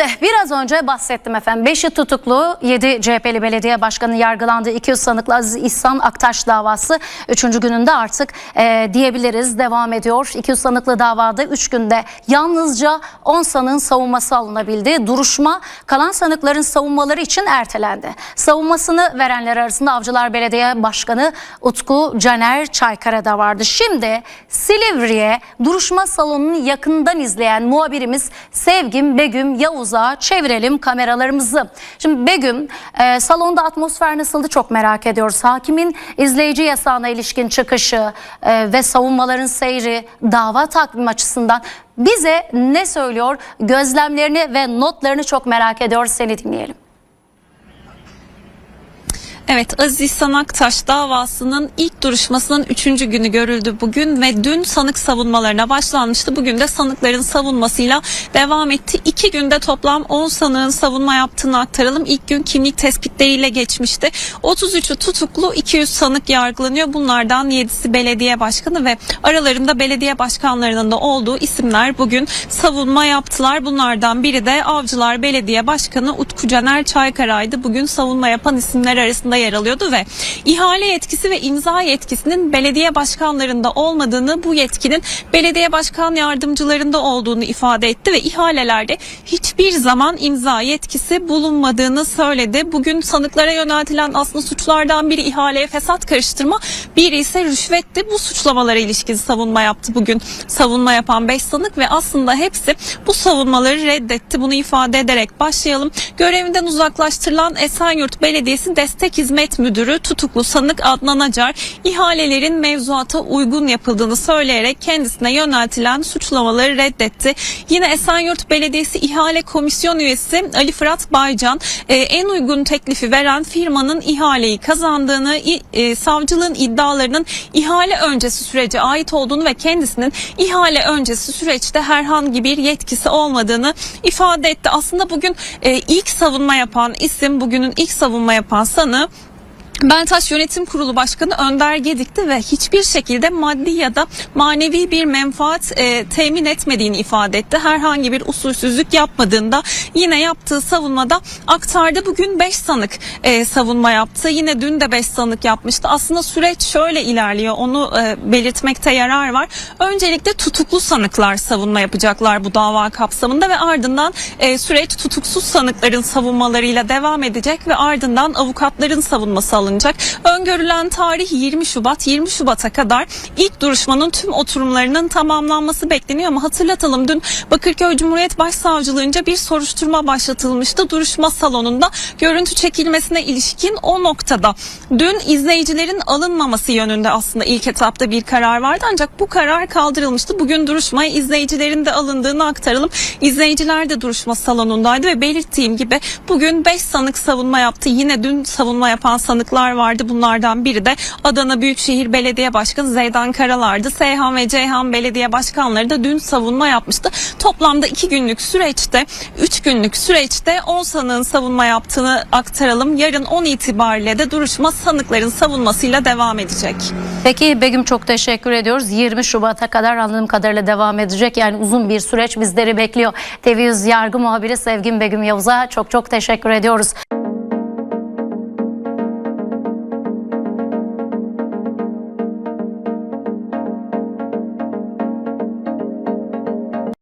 Şimdi biraz önce bahsettim efendim. 5'i tutuklu 7 CHP'li belediye başkanı yargılandığı 200 sanıklı Aziz İhsan Aktaş davası 3. gününde artık e, diyebiliriz devam ediyor. 200 sanıklı davada 3 günde yalnızca 10 sanığın savunması alınabildi. Duruşma kalan sanıkların savunmaları için ertelendi. Savunmasını verenler arasında Avcılar Belediye Başkanı Utku Caner Çaykara da vardı. Şimdi Silivri'ye duruşma salonunu yakından izleyen muhabirimiz Sevgim Begüm Yavuz'a çevirelim kameralarımızı. Şimdi Begüm e, salonda atmosfer nasıldı çok merak ediyoruz. Hakimin izleyici yasağına ilişkin çıkışı e, ve savunmaların seyri dava takvim açısından bize ne söylüyor gözlemlerini ve notlarını çok merak ediyoruz seni dinleyelim. Evet Aziz İhsan Aktaş davasının ilk duruşmasının 3. günü görüldü bugün ve dün sanık savunmalarına başlanmıştı. Bugün de sanıkların savunmasıyla devam etti. İki günde toplam 10 sanığın savunma yaptığını aktaralım. İlk gün kimlik tespitleriyle geçmişti. 33'ü tutuklu 200 sanık yargılanıyor. Bunlardan 7'si belediye başkanı ve aralarında belediye başkanlarının da olduğu isimler bugün savunma yaptılar. Bunlardan biri de Avcılar Belediye Başkanı Utku Caner Çaykara'ydı. Bugün savunma yapan isimler arasında yer alıyordu ve ihale yetkisi ve imza yetkisinin belediye başkanlarında olmadığını bu yetkinin belediye başkan yardımcılarında olduğunu ifade etti ve ihalelerde hiçbir zaman imza yetkisi bulunmadığını söyledi. Bugün sanıklara yöneltilen aslında suçlardan biri ihaleye fesat karıştırma, biri ise rüşvetti. Bu suçlamalara ilişkin savunma yaptı bugün savunma yapan 5 sanık ve aslında hepsi bu savunmaları reddetti. Bunu ifade ederek başlayalım. Görevinden uzaklaştırılan Esenyurt Belediyesi Destek Hizmet Müdürü tutuklu sanık Adnan Acar ihalelerin mevzuata uygun yapıldığını söyleyerek kendisine yöneltilen suçlamaları reddetti. Yine Esenyurt Belediyesi İhale Komisyon Üyesi Ali Fırat Baycan e, en uygun teklifi veren firmanın ihaleyi kazandığını, e, iddialarının ihale öncesi sürece ait olduğunu ve kendisinin ihale öncesi süreçte herhangi bir yetkisi olmadığını ifade etti. Aslında bugün e, ilk savunma yapan isim, bugünün ilk savunma yapan sanığı Beltaş Yönetim Kurulu Başkanı Önder Gedik'ti ve hiçbir şekilde maddi ya da manevi bir menfaat e, temin etmediğini ifade etti. Herhangi bir usulsüzlük yapmadığında yine yaptığı savunmada aktardı. Bugün 5 sanık e, savunma yaptı. Yine dün de 5 sanık yapmıştı. Aslında süreç şöyle ilerliyor. Onu e, belirtmekte yarar var. Öncelikle tutuklu sanıklar savunma yapacaklar bu dava kapsamında ve ardından e, süreç tutuksuz sanıkların savunmalarıyla devam edecek ve ardından avukatların savunması alınacak. Öngörülen tarih 20 Şubat. 20 Şubat'a kadar ilk duruşmanın tüm oturumlarının tamamlanması bekleniyor ama hatırlatalım dün Bakırköy Cumhuriyet Başsavcılığınca bir soruşturma başlatılmıştı. Duruşma salonunda görüntü çekilmesine ilişkin o noktada dün izleyicilerin alınmaması yönünde aslında ilk etapta bir karar vardı ancak bu karar kaldırılmıştı. Bugün duruşmaya izleyicilerin de alındığını aktaralım. İzleyiciler de duruşma salonundaydı ve belirttiğim gibi bugün 5 sanık savunma yaptı. Yine dün savunma yapan sanıklar vardı. Bunlardan biri de Adana Büyükşehir Belediye Başkanı Zeydan Karalar'dı. Seyhan ve Ceyhan Belediye Başkanları da dün savunma yapmıştı. Toplamda 2 günlük süreçte 3 günlük süreçte 10 sanığın savunma yaptığını aktaralım. Yarın 10 itibariyle de duruşma sanıkların savunmasıyla devam edecek. Peki Begüm çok teşekkür ediyoruz. 20 Şubat'a kadar anladığım kadarıyla devam edecek. Yani uzun bir süreç bizleri bekliyor. TV100 Yargı Muhabiri Sevgin Begüm Yavuz'a çok çok teşekkür ediyoruz.